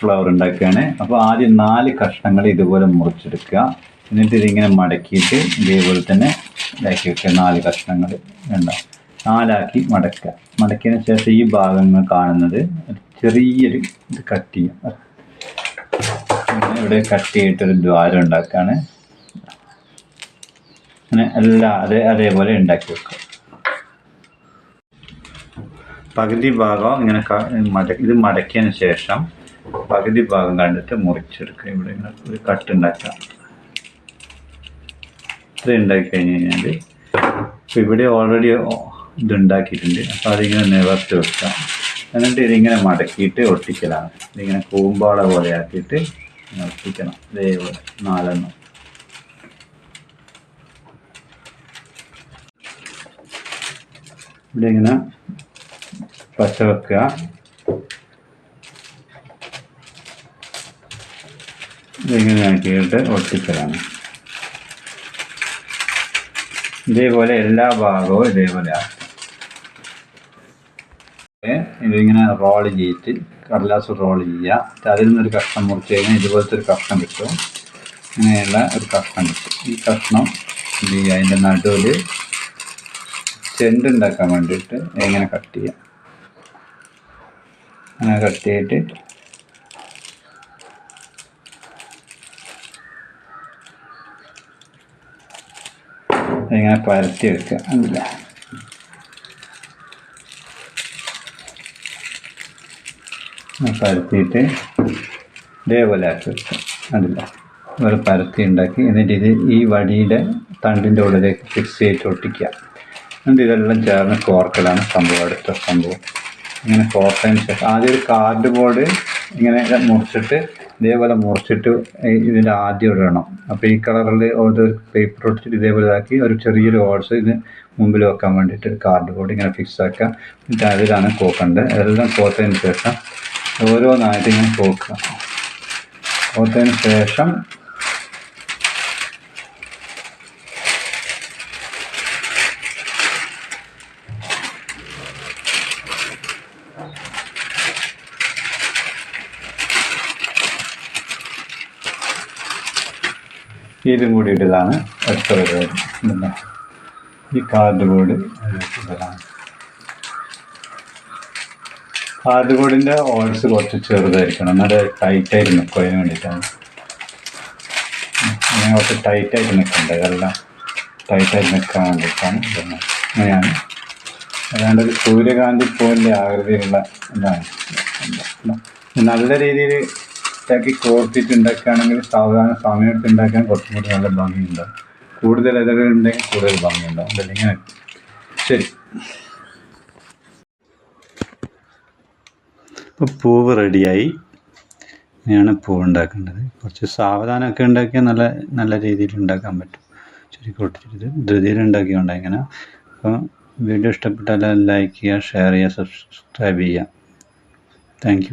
Flower ഉണ്ടാക്കുകയാണ്. അപ്പോൾ ആദ്യം നാല് കഷ്ണങ്ങൾ ഇതുപോലെ മുറിച്ചെടുക്കുക. എന്നിട്ട് ഇതിങ്ങനെ മടക്കിയിട്ട് ഇതേപോലെ തന്നെ ഇതാക്കി വെക്കുക. നാല് കഷ്ണങ്ങൾ വേണ്ട നാലാക്കി മടക്കുക. മടക്കിയതിന് ശേഷം ഈ ഭാഗങ്ങൾ കാണുന്നത് ചെറിയൊരു ഇത് കട്ട് ചെയ്യാം. ഇവിടെ കട്ട് ചെയ്തിട്ടൊരു ദ്വാരം ഉണ്ടാക്കുകയാണ്. അങ്ങനെ എല്ലാ അതേ അതേപോലെ ഉണ്ടാക്കി വെക്കുക. പകുതി ഭാഗം ഇങ്ങനെ ഇത് മടക്കിയതിന് ശേഷം പകുതി ഭാഗം കണ്ടിട്ട് മുറിച്ചെടുക്കുക. ഇവിടെ ഒരു കട്ട് ഉണ്ടാക്കാം. ഇത് ഉണ്ടാക്കി കഴിഞ്ഞ് കഴിഞ്ഞാൽ ഇപ്പം ഇവിടെ ഓൾറെഡി ഇതുണ്ടാക്കിയിട്ടുണ്ട് അപ്പോൾ അതിങ്ങനെ നിവർത്തി വെക്കാം. എന്നിട്ട് ഇതിങ്ങനെ മടക്കിയിട്ട് ഒട്ടിക്കലാണ്. ഇതിങ്ങനെ കൂമ്പാള പോലെ ആക്കിയിട്ട് ഒട്ടിക്കണം ഇതേപോലെ നാലെണ്ണം. ഇവിടെ ഇങ്ങനെ പച്ച വെക്കുക. ഇതിങ്ങനെ ആക്കിയിട്ട് ഒട്ടിക്കലാണ് ഇതേപോലെ എല്ലാ ഭാഗവും ഇതേപോലെ ആക്കുക ഏ, ഇതിങ്ങനെ റോൾ ചെയ്തിട്ട് കടലാസ് റോൾ ചെയ്യുക. അതിൽ നിന്നൊരു കഷ്ണം മുറിച്ച് കഴിഞ്ഞാൽ ഇതുപോലത്തെ ഒരു കഷ്ണം കിട്ടും. ഇങ്ങനെയുള്ള ഒരു കഷ്ണം കിട്ടും. ഈ കഷ്ണം എന്ത് ചെയ്യുക? അതിന്റെ നടുവിൽ ചെണ്ടുണ്ടാക്കാൻ വേണ്ടിയിട്ട് എങ്ങനെ കട്ട് ചെയ്യാം അങ്ങനെ കട്ട് ചെയ്തിട്ട് ഇങ്ങനെ പരത്തി വെക്കുക അതില്ല പരത്തിയിട്ട് ഇതേപോലെ ആക്കി വെക്കുക അതില്ല ഒരു പരത്തി ഉണ്ടാക്കി എന്നിട്ട് ഇത് ഈ വടിയുടെ തണ്ടിന്റെ ഉള്ളിലേക്ക് ഫിക്സ് ചെയ്തിട്ട് ഒട്ടിക്കുക എന്നിട്ട് ഇതെല്ലാം ചേർന്ന് കോർക്കലാണ് സംഭവം അടുത്ത സംഭവം ഇങ്ങനെ കോർത്തതിന് ശേഷം ആദ്യം ഒരു കാർഡ് ബോർഡ് ഇങ്ങനെ മുറിച്ചിട്ട് ഇതേപോലെ മുറിച്ചിട്ട് ഇതിന്റെ ആദ്യം ഇടണം. അപ്പോൾ ഈ കളറിൽ ഒരു പേപ്പർ ഒട്ടിച്ചിട്ട് ഇതേപോലെ ഇതാക്കി ഒരു ചെറിയൊരു ഹോൾസ് ഇത് മുമ്പിൽ വെക്കാൻ വേണ്ടിയിട്ട് ഒരു കാർഡ് ബോർഡ് ഇങ്ങനെ ഫിക്സ് ആക്കാം. എന്നിട്ട് അതിലാണ് കോക്കേണ്ടത് എല്ലാം കോത്തതിന് ശേഷം ഓരോന്നായിട്ട് ഇങ്ങനെ കോക്കുക. കോത്തതിന് ശേഷം ഇതും കൂടി ഇടലാണ് എത്ര പരിപാടി ഈ കാർഡ് ബോർഡ്. ഇതാണ് കാർഡ് ബോർഡിന്റെ ഓൾസ് കുറച്ച് ചെറുതായിരിക്കണം. എന്നാലേ ടൈറ്റായിട്ട് അതിന് വേണ്ടിയിട്ടാണ്. അങ്ങനെ കുറച്ച് ടൈറ്റായിട്ട് നിൽക്കണ്ടേ ഇതെല്ലാം ടൈറ്റായിട്ട് നിൽക്കാൻ വേണ്ടിയിട്ടാണ് അങ്ങനെയാണ്. അല്ലാണ്ട് ഒരു സൂര്യകാന്തി പൂവിന്റെ ആകൃതിയിലുള്ള ഇതാണ്. നല്ല രീതിയിൽ ഉണ്ടാക്കി കോർത്തിട്ട് ഉണ്ടാക്കുകയാണെങ്കിൽ സാവധാനം സമയത്ത് ഉണ്ടാക്കാൻ കുറച്ചും കൂടി നല്ല ഭംഗിയുണ്ടാവും കൂടുതൽ ഇതകൾ ഉണ്ടെങ്കിൽ കൂടുതൽ ഭംഗിയുണ്ടാവും. ഇങ്ങനെ? ശരി. ഇപ്പോൾ പൂവ് റെഡിയായി. ഇങ്ങനെയാണ് പൂവ് ഉണ്ടാക്കേണ്ടത് കുറച്ച് സാവധാനമൊക്കെ ഉണ്ടാക്കിയാൽ നല്ല നല്ല രീതിയിൽ ഉണ്ടാക്കാൻ പറ്റും. ശരി കൊട്ടിട്ട് ധൃതിയിൽ ഉണ്ടാക്കിയോണ്ട് ഇങ്ങനെ. അപ്പോൾ വീഡിയോ ഇഷ്ടപ്പെട്ടാൽ ലൈക്ക് ചെയ്യുക ഷെയർ ചെയ്യുക സബ്സ്ക്രൈബ് ചെയ്യുക. താങ്ക്